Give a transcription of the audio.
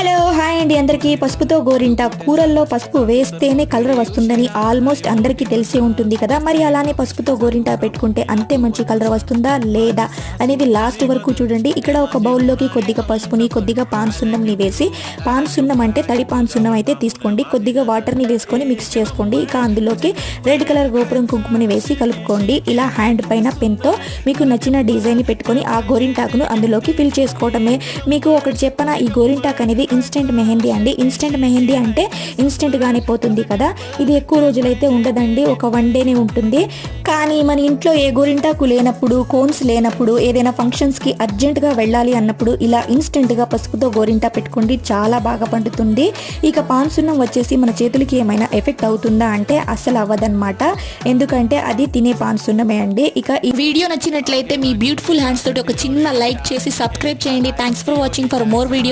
Hello hi అండి. అందరికీ పసుపుతో గోరింట. కూరల్లో పసుపు వేస్తేనే కలర్ వస్తుందని ఆల్మోస్ట్ అందరికీ తెలిసి ఉంటుంది కదా. మరి అలానే పసుపుతో గోరింట పెట్టుకుంటే అంతే మంచి కలర్ వస్తుందా లేదా అనేది లాస్ట్ వరకు చూడండి. ఇక్కడ ఒక బౌల్లోకి కొద్దిగా పసుపుని కొద్దిగా పాన్ సున్నంని వేసి పాన్ సున్నం అంటే తడి పాన్ సున్నం అయితే తీసుకోండి. కొద్దిగా వాటర్ని వేసుకొని మిక్స్ చేసుకోండి. ఇక అందులోకి రెడ్ కలర్ గోపురం కుంకుమని వేసి కలుపుకోండి. ఇలా హ్యాండ్ పైన పెన్తో మీకు నచ్చిన డిజైన్ పెట్టుకొని ఆ గోరింటాకును అందులోకి ఫిల్ చేసుకోవటమే. మీకు ఒకటి చెప్పన ఈ గోరింటాక్ అనేది ఇన్స్టెంట్ మెహందీ అండి. ఇన్స్టెంట్ మెహందీ అంటే ఇన్స్టెంట్గానే పోతుంది కదా. ఇది ఎక్కువ రోజులైతే ఉండదండి. ఒక వన్ డేనే ఉంటుంది. కానీ మన ఇంట్లో ఏ గోరింటాకు లేనప్పుడు కోన్స్ లేనప్పుడు ఏదైనా ఫంక్షన్స్కి అర్జెంటుగా వెళ్ళాలి అన్నప్పుడు ఇలా ఇన్స్టెంట్గా పసుపుతో గోరింటా పెట్టుకోండి. చాలా బాగా పండుతుంది. ఇక పాన్సున్నం వచ్చేసి మన చేతులకి ఏమైనా ఎఫెక్ట్ అవుతుందా అంటే అస్సలు అవ్వదన్నమాట. ఎందుకంటే అది తినే పాన్సున్నమే అండి. ఇక ఈ వీడియో నచ్చినట్లయితే మీ బ్యూటిఫుల్ హ్యాండ్స్ తోటి ఒక చిన్న లైక్ చేసి సబ్స్క్రైబ్ చేయండి. Thanks for watching. For more video